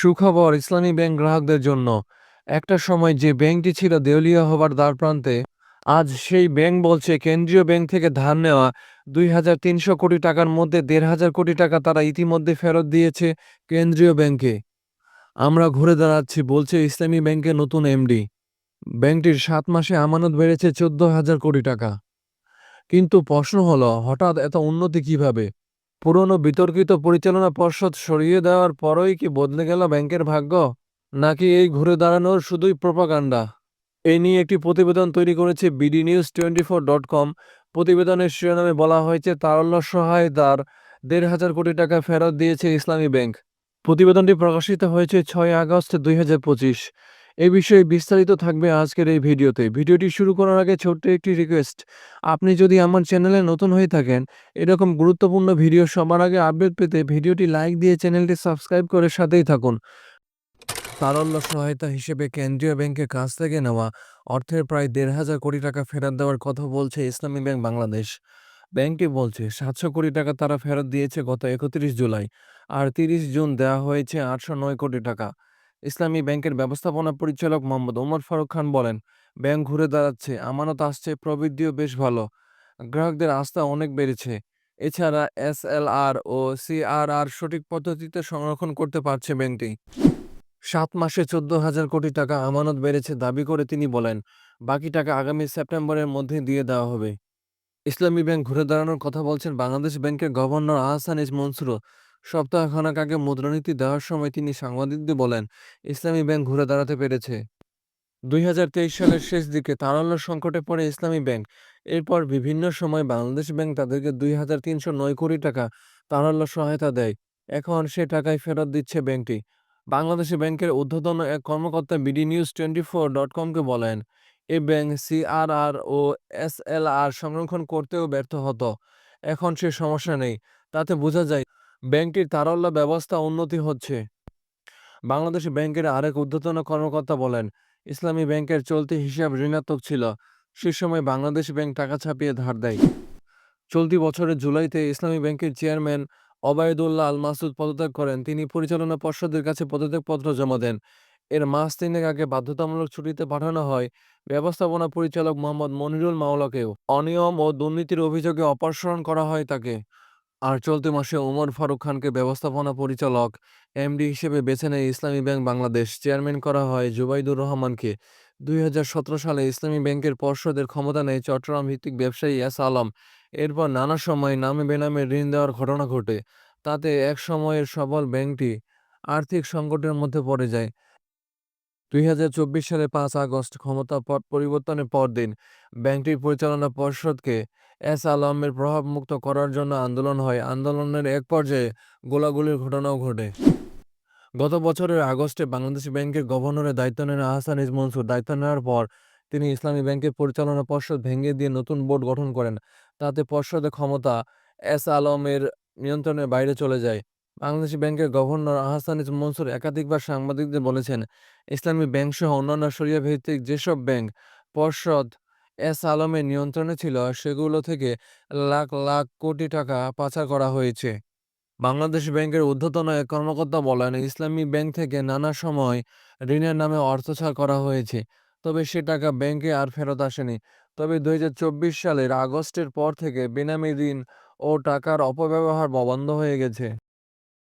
সুখবর ইসলামী ব্যাংক গ্রাহকদের জন্য। একটা সময় যে ব্যাংকটি ছিল দেউলিয়া হবার দ্বারপ্রান্তে আজ সেই ব্যাংক বলছে কেন্দ্রীয় ব্যাংক থেকে ধার নেওয়া দুই হাজার তিনশো কোটি টাকার মধ্যে দেড় হাজার কোটি টাকা তারা ইতিমধ্যে ফেরত দিয়েছে কেন্দ্রীয় ব্যাংকে। আমরা ঘুরে দাঁড়াচ্ছি, বলছে ইসলামী ব্যাংকের নতুন এমডি। ব্যাংকটির সাত মাসে আমানত বেড়েছে চোদ্দ হাজার কোটি টাকা। কিন্তু প্রশ্ন হলো, হঠাৎ এত উন্নতি কীভাবে? পুরনো বিতর্কিত পরিচালনা পর্ষদ সরিয়ে দেওয়ার পরই কি বদলে গেল ব্যাংকের ভাগ্য? নাকি এই ঘুরে দাঁড়ানোর শুধুই প্রপাগান্ডা? এই নিয়ে একটি প্রতিবেদন তৈরি করেছে B D news twenty four dot com প্রতিবেদনের শিরোনামে বলা হয়েছে, তারল্য সহায় সহায়তার দেড় হাজার কোটি টাকা ফেরত দিয়েছে ইসলামী ব্যাংক। প্রতিবেদনটি প্রকাশিত হয়েছে ছয় আগস্ট দুই হাজার পঁচিশ। এই বিষয়ে বিস্তারিত থাকবে আজকের এই ভিডিওতে। ভিডিওটি শুরু করার আগে ছোট্ট একটি রিকোয়েস্ট আপনি যদি আমার চ্যানেলে নতুন হয়ে থাকেন, এরকম গুরুত্বপূর্ণ ভিডিও সবার আগে আপডেট পেতে ভিডিওটি লাইক দিয়ে চ্যানেলটি সাবস্ক্রাইব করে সাথেই থাকুন। তারল্য সহায়তা হিসেবে কেন্দ্রীয় ব্যাংকের কাছ থেকে নেওয়া অর্থের প্রায় দেড় হাজার কোটি টাকা ফেরত দেওয়ার কথা বলছে ইসলামী ব্যাংক বাংলাদেশ। ব্যাংকটি বলছে, সাতশো কোটি টাকা তারা ফেরত দিয়েছে গত একত্রিশ জুলাই, আর তিরিশ জুন দেওয়া হয়েছে আটশো নয় কোটি টাকা। ইসলামী ব্যাংকের ব্যবস্থাপনা পরিচালক মোহাম্মদ ওমর ফারুক খান বলেন, ব্যাংক ঘুরে দাঁড়াচ্ছে, আমানত আসছে, প্রবৃদ্ধিও বেশ ভালো। গ্রাহকদের আস্থা অনেক বেড়েছে। এছাড়া এসএলআর ও সিআরআর সঠিক পদ্ধতিতে সংরক্ষণ করতে পারছে ব্যাংকটি। সাত মাসে চোদ্দ হাজার কোটি টাকা আমানত বেড়েছে দাবি করে তিনি বলেন, বাকি টাকা আগামী সেপ্টেম্বরের মধ্যে দিয়ে দেওয়া হবে। ইসলামী ব্যাংক ঘুরে দাঁড়ানোর কথা বলছেন বাংলাদেশ ব্যাংকের গভর্নর আহসান ইস মনসুরও। সপ্তাহখানেক আগে মুদ্রানীতি দেওয়ার সময় তিনি সাংবাদিকদের বলেন, ইসলামী ব্যাংক ঘুরে দাঁড়াতে পেরেছে। দুই তেইশ সালের শেষ দিকে তারল্য সংকটে পড়ে ইসলামী ব্যাংক। এরপর বিভিন্ন সময় বাংলাদেশ ব্যাংক তাদেরকে দুই হাজার তিনশো নয় কোটি টাকা তারল্য সহায়তা দেয়। এখন সে টাকাই ফেরত দিচ্ছে ব্যাংকটি। বাংলাদেশ ব্যাংকের ঊর্ধ্বতন এক কর্মকর্তা BD news twenty four dot কমকে বলেন, এ ব্যাংক সিআরআর ও এসএলআর সংরক্ষণ করতেও ব্যর্থ হতো। এখন সে সমস্যা নেই। তাতে বোঝা যায় ব্যাংকটির তারল্য ব্যবস্থা উন্নতি হচ্ছে। বাংলাদেশ ব্যাংকের আরেক ঊর্ধ্বতন কর্মকর্তা বলেন, ইসলামী ব্যাংকের চলতি হিসাব ঋণাত্মক ছিল। সে সময় বাংলাদেশ ব্যাংক টাকা ছাপিয়ে ধার দেয়। চলতি বছরের জুলাইতে ইসলামী ব্যাংকের চেয়ারম্যান অবায়দুল্লাহ আল মাসুদ পদত্যাগ করেন। তিনি পরিচালনা পর্ষদের কাছে পদত্যাগপত্র জমা দেন। এর মাস তিনেক আগে বাধ্যতামূলক ছুটিতে পাঠানো হয় ব্যবস্থাপনা পরিচালক মোহাম্মদ মনিরুল মাওলাকেও। অনিয়ম ও দুর্নীতির অভিযোগে অপসারণ করা হয় তাকে। আর চলতি মাসে ওমর ফারুক খানকে ব্যবস্থাপনা পরিচালক, এমডি হিসেবে বেছে নেয় ইসলামী ব্যাংক বাংলাদেশ। চেয়ারম্যান করা হয় জুবাইদুর রহমানকে। দুই হাজার সতেরো সালে ইসলামী ব্যাংকের পর্ষদের ক্ষমতা নেয় চট্টগ্রাম ভিত্তিক ব্যবসায়ী এস আলম। এরপর নানা সময় নামে বেনামে ঋণ দেওয়ার ঘটনা ঘটে। তাতে এক সময়ের সবল ব্যাংকটি আর্থিক সংকটের মধ্যে পড়ে যায়। দুই হাজার চব্বিশ সালে পাঁচ আগস্ট ক্ষমতা পট পরিবর্তনের পরদিন ব্যাংকটির পরিচালনা পর্ষদকে এস আলমের প্রভাবমুক্ত করার জন্য আন্দোলন হয়। আন্দোলনের এক পর্যায়ে গোলাগুলির ঘটনাও ঘটে। গত বছরের আগস্টে বাংলাদেশ ব্যাংকের গভর্নরের দায়িত্ব নেন আহসান ইস মনসুর। দায়িত্ব নেওয়ার পর তিনি ইসলামী ব্যাংকের পরিচালনা পর্ষদ ভেঙে দিয়ে নতুন বোর্ড গঠন করেন। তাতে পর্ষদের ক্ষমতা এস আলমের নিয়ন্ত্রণের বাইরে চলে যায়। বাংলাদেশ ব্যাংকের গভর্নর আহসান ইস মনসুর একাধিকবার সাংবাদিকদের বলেছেন, ইসলামী ব্যাংক সহ অন্যান্য সরিয়া ভিত্তিক যেসব ব্যাংক পর্ষদ এস আলমের নিয়ন্ত্রণে ছিল, সেগুলো থেকে লাখ লাখ কোটি টাকা পাচার করা হয়েছে। বাংলাদেশ ব্যাংকের ঊর্ধ্বতন এক কর্মকর্তা বলেন, ইসলামী ব্যাংক থেকে নানা সময় ঋণের নামে অর্থ ছাড় করা হয়েছে, তবে সে টাকা ব্যাংকে আর ফেরত আসেনি। তবে দু হাজার চব্বিশ সালের আগস্টের পর থেকে বেনামি ঋণ ও টাকার অপব্যবহার বন্ধ হয়ে গেছে।